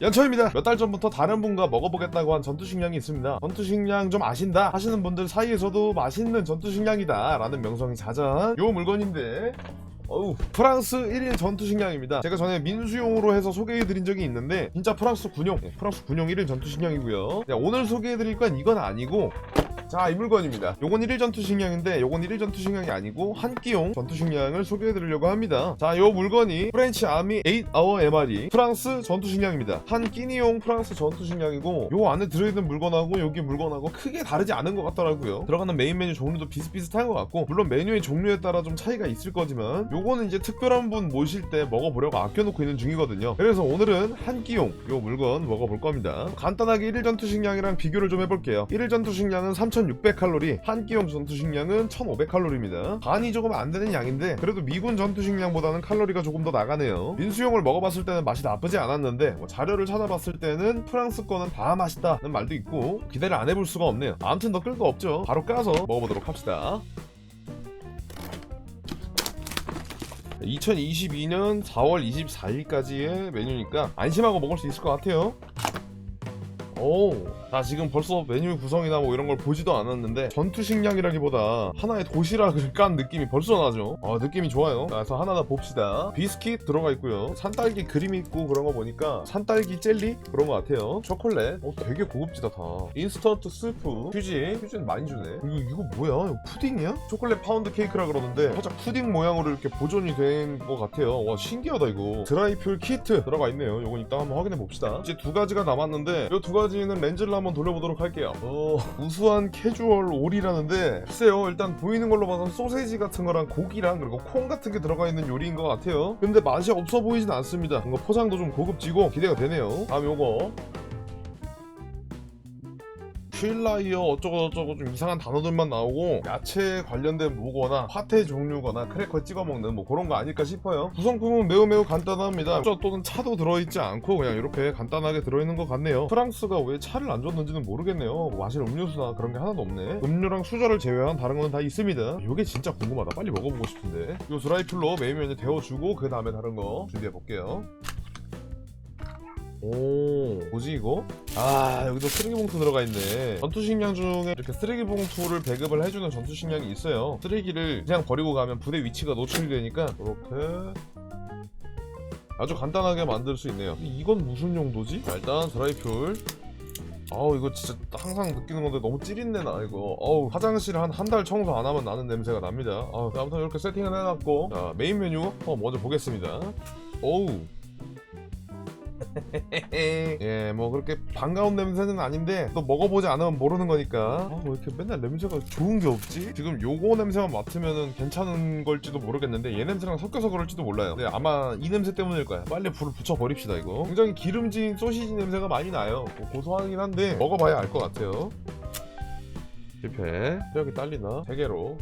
연철입니다. 몇 달 전부터 다른 분과 먹어보겠다고 한 전투식량이 있습니다. 전투식량 좀 아신다 하시는 분들 사이에서도 맛있는 전투식량이다 라는 명성이 자자한 요 물건인데 어우 프랑스 1일 전투식량입니다. 제가 전에 민수용으로 해서 소개해드린 적이 있는데 진짜 프랑스 군용 네, 프랑스 군용 1일 전투식량이고요. 네, 오늘 소개해드릴 건 이건 아니고 자, 이 물건입니다. 요건 1일 전투식량인데 요건 1일 전투식량이 아니고 한 끼용 전투식량을 소개해드리려고 합니다. 자, 요 물건이 프렌치 아미 8hour MRE 프랑스 전투식량입니다. 한 끼니용 프랑스 전투식량이고 요 안에 들어있는 물건하고 여기 물건하고 크게 다르지 않은 것 같더라고요. 들어가는 메인 메뉴 종류도 비슷비슷한 것 같고 물론 메뉴의 종류에 따라 좀 차이가 있을 거지만 요거는 이제 특별한 분 모실 때 먹어보려고 아껴놓고 있는 중이거든요. 그래서 오늘은 한 끼용 요 물건 먹어볼 겁니다. 간단하게 1일 전투식량이랑 비교를 좀 해볼게요. 1일 전투식량은 3,600칼로리, 한 끼용 전투 식량은 1,500칼로리입니다. 간이 조금 안 되는 양인데 그래도 미군 전투 식량보다는 칼로리가 조금 더 나가네요. 민수용을 먹어봤을 때는 맛이 나쁘지 않았는데 뭐 자료를 찾아봤을 때는 프랑스 거는 다 맛있다는 말도 있고 기대를 안 해볼 수가 없네요. 아무튼 더 끌 거 없죠. 바로 까서 먹어보도록 합시다. 2022년 4월 24일까지의 메뉴니까 안심하고 먹을 수 있을 것 같아요. 오, 나 지금 벌써 메뉴 구성이나 뭐 이런 걸 보지도 않았는데 전투 식량이라기보다 하나의 도시락을 깐 느낌이 벌써 나죠. 아, 느낌이 좋아요. 그래서 하나 봅시다. 비스킷 들어가 있고요. 산딸기 그림 있고 그런 거 보니까 산딸기 젤리 그런 거 같아요. 초콜릿. 어, 되게 고급지다 다. 인스턴트 스프. 휴지. 휴지는 많이 주네. 이거 이거 뭐야? 이거 푸딩이야? 초콜릿 파운드 케이크라 그러는데 살짝 푸딩 모양으로 이렇게 보존이 된 것 같아요. 와 신기하다 이거. 드라이풀 키트 들어가 있네요. 요건 이따 한번 확인해 봅시다. 이제 두 가지가 남았는데 이 두 가지는 렌즈를 한번 돌려보도록 할게요. 어, 우수한 캐주얼 올이라는데 글쎄요. 일단 보이는 걸로 봐선 소세지 같은 거랑 고기랑 그리고 콩 같은 게 들어가 있는 요리인 것 같아요. 근데 맛이 없어 보이진 않습니다. 뭔가 포장도 좀 고급지고 기대가 되네요. 다음 요거 휠라이어 어쩌고저쩌고 좀 이상한 단어들만 나오고 야채 관련된 뭐거나 화태 종류거나 크래커 찍어 먹는 뭐 그런 거 아닐까 싶어요. 구성품은 매우 매우 간단합니다. 저 또는 차도 들어있지 않고 그냥 이렇게 간단하게 들어있는 것 같네요. 프랑스가 왜 차를 안 줬는지는 모르겠네요. 뭐 마실 음료수나 그런 게 하나도 없네. 음료랑 수저를 제외한 다른 건 다 있습니다. 이게 진짜 궁금하다. 빨리 먹어보고 싶은데. 이 드라이풀로 메인 메뉴 데워주고 그 다음에 다른 거 준비해 볼게요 오. 뭐지 이거? 아 여기도 쓰레기 봉투 들어가 있네. 전투식량 중에 이렇게 쓰레기 봉투를 배급을 해주는 전투식량이 있어요. 쓰레기를 그냥 버리고 가면 부대 위치가 노출이 되니까 이렇게 아주 간단하게 만들 수 있네요. 이건 무슨 용도지? 자, 일단 드라이풀 아우 이거 진짜 항상 느끼는 건데 너무 찌린내 나 이거. 어우 화장실 한 한 달 청소 안 하면 나는 냄새가 납니다. 아, 아무튼 이렇게 세팅을 해놨고. 자 메인 메뉴 한번 먼저 보겠습니다. 어우 예, 뭐 그렇게 반가운 냄새는 아닌데 또 먹어보지 않으면 모르는 거니까. 아, 왜 이렇게 맨날 냄새가 좋은 게 없지? 지금 요거 냄새만 맡으면은 괜찮은 걸지도 모르겠는데 얘 냄새랑 섞여서 그럴지도 몰라요. 네, 아마 이 냄새 때문일 거야. 빨리 불을 붙여 버립시다 이거. 굉장히 기름진 소시지 냄새가 많이 나요. 뭐 고소하긴 한데 먹어봐야 알 것 같아요. 실패. 여기 딸리나? 세 개로.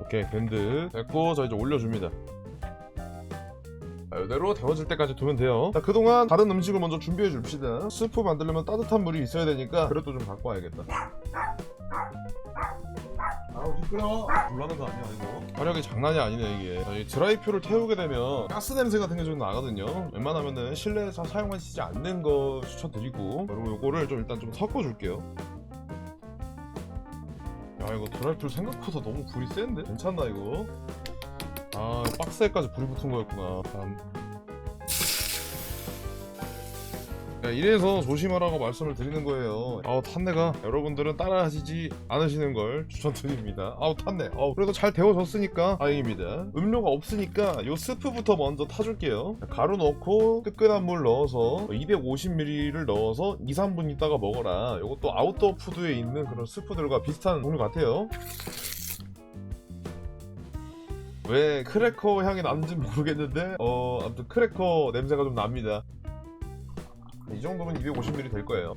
오케이, 밴드 됐고 저 이제 올려줍니다. 자, 이대로 데워질 때까지 두면 돼요. 자, 그동안 다른 음식을 먼저 준비해 줍시다. 스프 만들려면 따뜻한 물이 있어야 되니까 그릇도 좀 갖고 와야겠다. 아우 시끄러워. 불나는 거 아니야 이거? 화력이 장난이 아니네 이게. 자, 이 드라이표를 태우게 되면 가스 냄새 같은 게 좀 나거든요. 웬만하면은 실내에서 사용하시지 않는 거 추천드리고 그리고 요거를 좀 일단 좀 섞어줄게요. 야 이거 드라이표 생각보다 너무 불이 센데? 괜찮나 이거? 아 박스에까지 불이 붙은 거였구나. 참. 야, 이래서 조심하라고 말씀을 드리는 거예요. 아우 탄내가. 여러분들은 따라하시지 않으시는 걸 추천드립니다. 아우 탄내 아우 그래도 잘 데워졌으니까 다행입니다. 음료가 없으니까 요 스프부터 먼저 타줄게요. 가루 넣고 뜨끈한 물 넣어서 250ml를 넣어서 2, 3분 있다가 먹어라. 요것도 아웃도어 푸드에 있는 그런 스프들과 비슷한 종류 같아요 왜 크래커 향이 나는지 모르겠는데 어 아무튼 크래커 냄새가 좀 납니다 이 정도면 250ml 될 거예요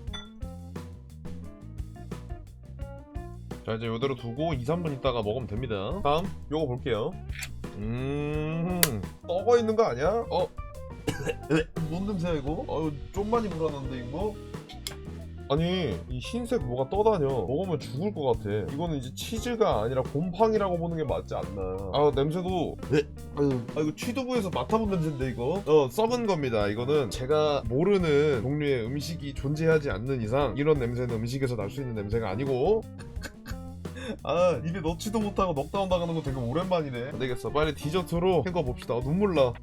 자 이제 이대로 두고 2, 3분 있다가 먹으면 됩니다 다음 요거 볼게요 음 썩어 있는 거 아니야? 어? 뭔 냄새야 이거? 어우 좀 많이 불어났는데 이거? 아니 이 흰색 뭐가 떠다녀. 먹으면 죽을 것 같아. 이거는 이제 치즈가 아니라 곰팡이라고 보는 게 맞지 않나. 아 냄새도 네. 아유. 아 이거 취두부에서 맡아본 냄새인데 이거? 어 썩은 겁니다. 이거는 제가 모르는 종류의 음식이 존재하지 않는 이상 이런 냄새는 음식에서 날 수 있는 냄새가 아니고. 아 입에 넣지도 못하고 넉다운 당하는 거 되게 오랜만이네. 안 되겠어. 빨리 디저트로 헹궈 봅시다. 아, 눈물 나.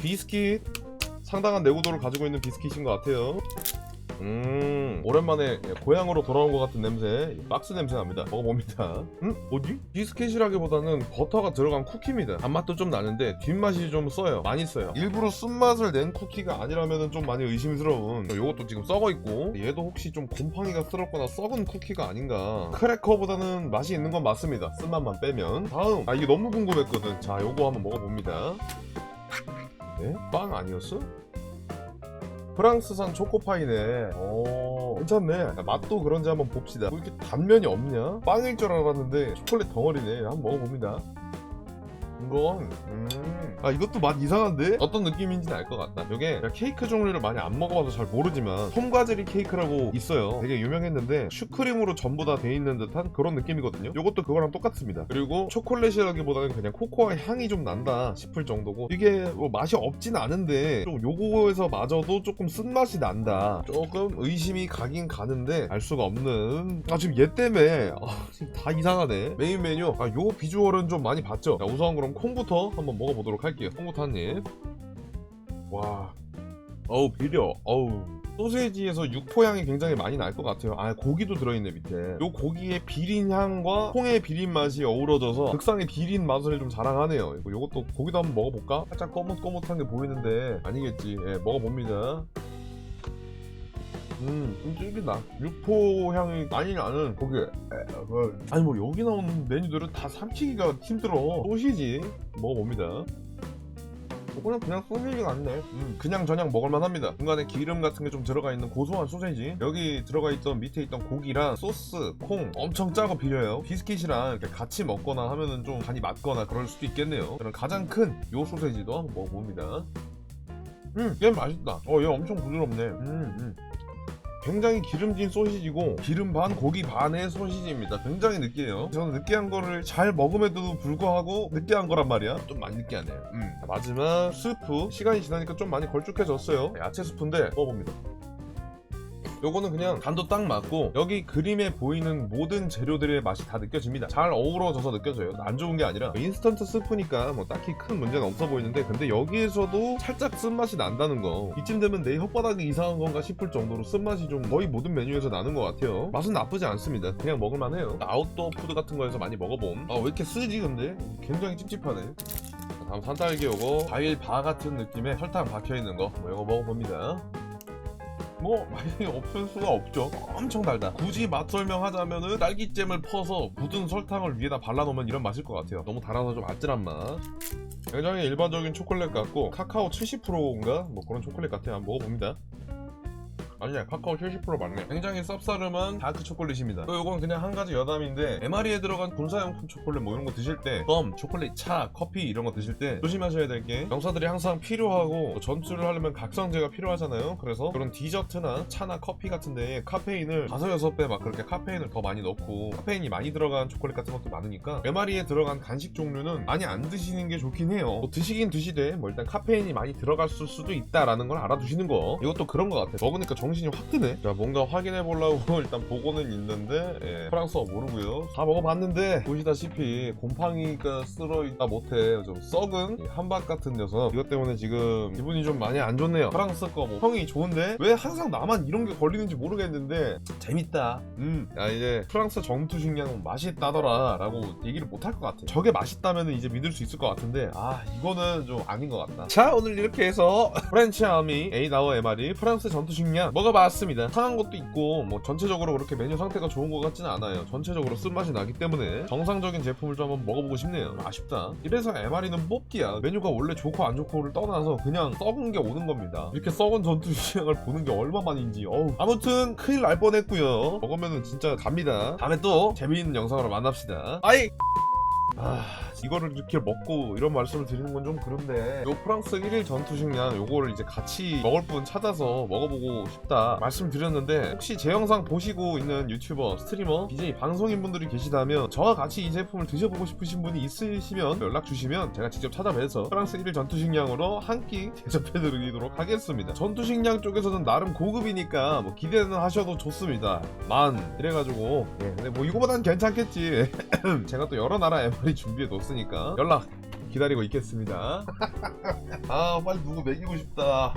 비스킷. 상당한 내구도를 가지고 있는 비스킷인 것 같아요 음. 오랜만에 고향으로 돌아온 것 같은 냄새. 박스 냄새 납니다. 먹어봅니다. 음? 어디? 비스킷이라기보다는 버터가 들어간 쿠키입니다. 단맛도 좀 나는데 뒷맛이 좀 써요. 많이 써요. 일부러 쓴맛을 낸 쿠키가 아니라면 좀 많이 의심스러운 요것도 지금 썩어 있고 얘도 혹시 좀 곰팡이가 쓸었거나 썩은 쿠키가 아닌가. 크래커보다는 맛이 있는 건 맞습니다. 쓴맛만 빼면. 다음. 아 이게 너무 궁금했거든. 자 요거 한번 먹어봅니다. 네? 빵 아니었어? 프랑스산 초코파이네. 오, 괜찮네. 야, 맛도 그런지 한번 봅시다. 뭐 이렇게 단면이 없냐? 빵일 줄 알았는데 초콜릿 덩어리네. 한번 먹어봅니다. 이건 음. 아 이것도 맛 이상한데? 어떤 느낌인지는 알 것 같다. 이게 케이크 종류를 많이 안 먹어봐서 잘 모르지만 솜과제리 케이크라고 있어요. 되게 유명했는데 슈크림으로 전부 다 돼 있는 듯한 그런 느낌이거든요. 이것도 그거랑 똑같습니다. 그리고 초콜릿이라기보다는 그냥 코코아 향이 좀 난다 싶을 정도고 이게 뭐 맛이 없진 않은데 좀 요거에서 마저도 조금 쓴맛이 난다. 조금 의심이 가긴 가는데 알 수가 없는 아 지금 얘 때문에 아, 지금 다 이상하네. 메인 메뉴 아 요 비주얼은 좀 많이 봤죠. 자, 우선 그럼 콩부터 한번 먹어보도록 할게요. 콩부터 한 입. 와, 어우 비려. 어우. 소세지에서 육포향이 굉장히 많이 날 것 같아요. 아 고기도 들어있네 밑에. 요 고기의 비린 향과 콩의 비린 맛이 어우러져서 극상의 비린 맛을 좀 자랑하네요. 이거 요것도 고기도 한번 먹어볼까? 살짝 거뭇거뭇한 게 보이는데 아니겠지. 예, 먹어봅니다. 음, 좀 쫄깃나. 육포 향이 많이 나는 고기. 에, 어, 아니 뭐 여기 나오는 메뉴들은 다 삼키기가 힘들어. 소시지 먹어봅니다. 이거는 그냥 소시지 같네. 음, 그냥 저냥 먹을만 합니다. 중간에 기름 같은 게 좀 들어가 있는 고소한 소세지. 여기 들어가 있던 밑에 있던 고기랑 소스, 콩 엄청 짜고 비려요. 비스킷이랑 이렇게 같이 먹거나 하면은 좀 간이 맞거나 그럴 수도 있겠네요. 저는 가장 큰 요 소세지도 한번 먹어봅니다. 음, 얘 맛있다. 어, 얘 엄청 부드럽네. 음, 음. 굉장히 기름진 소시지고 기름 반 고기 반의 소시지입니다. 굉장히 느끼해요. 저는 느끼한 거를 잘 먹음에도 불구하고 느끼한 거란 말이야. 좀 많이 느끼하네. 음. 자, 마지막 스프 시간이 지나니까 좀 많이 걸쭉해졌어요. 야채 스프인데 먹어봅니다. 요거는 그냥 간도 딱 맞고 여기 그림에 보이는 모든 재료들의 맛이 다 느껴집니다. 잘 어우러져서 느껴져요. 안 좋은 게 아니라 인스턴트 스프니까 뭐 딱히 큰 문제는 없어 보이는데 근데 여기에서도 살짝 쓴맛이 난다는 거 이쯤 되면 내 혓바닥이 이상한 건가 싶을 정도로 쓴맛이 좀 거의 모든 메뉴에서 나는 것 같아요. 맛은 나쁘지 않습니다. 그냥 먹을만해요. 아웃도어 푸드 같은 거에서 많이 먹어봄. 아 왜 이렇게 쓰지 근데? 굉장히 찝찝하네. 자, 다음 산딸기 요거 과일 바 같은 느낌의 설탕 박혀있는 거 뭐, 요거 먹어봅니다. 뭐 맛이 없을 수가 없죠. 엄청 달다. 굳이 맛 설명하자면은 딸기잼을 퍼서 묻은 설탕을 위에다 발라놓으면 이런 맛일 것 같아요. 너무 달아서 좀 아찔한 맛 굉장히 일반적인 초콜릿 같고 카카오 70%인가? 뭐 그런 초콜릿 같아요. 한번 먹어봅니다 아니야 카카오 70% 맞네. 굉장히 쌉싸름한 다크 초콜릿입니다. 또 이건 그냥 한 가지 여담인데 MRE에 들어간 군사용품 초콜릿 뭐 이런 거 드실 때 껌 초콜릿 차 커피 이런 거 드실 때 조심하셔야 될게 영사들이 항상 필요하고 뭐 전투를 하려면 각성제가 필요하잖아요. 그래서 그런 디저트나 차나 커피 같은 데에 카페인을 5, 6배 막 그렇게 카페인을 더 많이 넣고 카페인이 많이 들어간 초콜릿 같은 것도 많으니까 MRE에 들어간 간식 종류는 많이 안 드시는 게 좋긴 해요. 뭐 드시긴 드시되 뭐 일단 카페인이 많이 들어갔을 수도 있다라는 걸 알아두시는 거. 이것도 그런 것 같아. 먹으니까 정 신이 확 드네. 자 뭔가 확인해 보려고 일단 보고는 있는데 예, 프랑스어 모르고요. 다 먹어봤는데 보시다시피 곰팡이가 쓸어있다 못해 좀 썩은 이 한박 같은 녀석. 이것 때문에 지금 기분이 좀 많이 안 좋네요. 프랑스 거뭐 평이 좋은데 왜 항상 나만 이런 게 걸리는지 모르겠는데 재밌다. 음야 이제 프랑스 정투 식량은 맛있다더라 라고 얘기를 못 할 것 같아. 저게 맛있다면 이제 믿을 수 있을 것 같은데 아 이거는 좀 아닌 것 같다. 자 오늘 이렇게 해서 프렌치 아미 에이다워 MR이 프랑스 전투 식량 먹어봤습니다. 상한 것도 있고 뭐 전체적으로 그렇게 메뉴 상태가 좋은 것 같지는 않아요. 전체적으로 쓴맛이 나기 때문에 정상적인 제품을 좀 한번 먹어보고 싶네요. 아쉽다. 이래서 MR이는 뽑기야. 메뉴가 원래 좋고 안 좋고를 떠나서 그냥 썩은 게 오는 겁니다. 이렇게 썩은 전투 식량을 보는 게 얼마만인지. 어우. 아무튼 큰일 날 뻔했고요. 먹으면은 진짜 갑니다. 다음에 또 재미있는 영상으로 만납시다. 아이 아 이거를 이렇게 먹고 이런 말씀을 드리는 건 좀 그런데 요 프랑스 1일 전투식량 요거를 이제 같이 먹을 분 찾아서 먹어보고 싶다 말씀드렸는데 혹시 제 영상 보시고 있는 유튜버 스트리머 BJ 방송인 분들이 계시다면 저와 같이 이 제품을 드셔보고 싶으신 분이 있으시면 연락 주시면 제가 직접 찾아뵈서 프랑스 1일 전투식량으로 한 끼 대접해드리도록 하겠습니다. 전투식량 쪽에서는 나름 고급이니까 뭐 기대는 하셔도 좋습니다. 만. 이래가지고 예, 근데 뭐 이거보단 괜찮겠지. 제가 또 여러 나라 MR이 준비해 놓았으니까 연락 기다리고 있겠습니다. 아 빨리 누구 먹이고 싶다.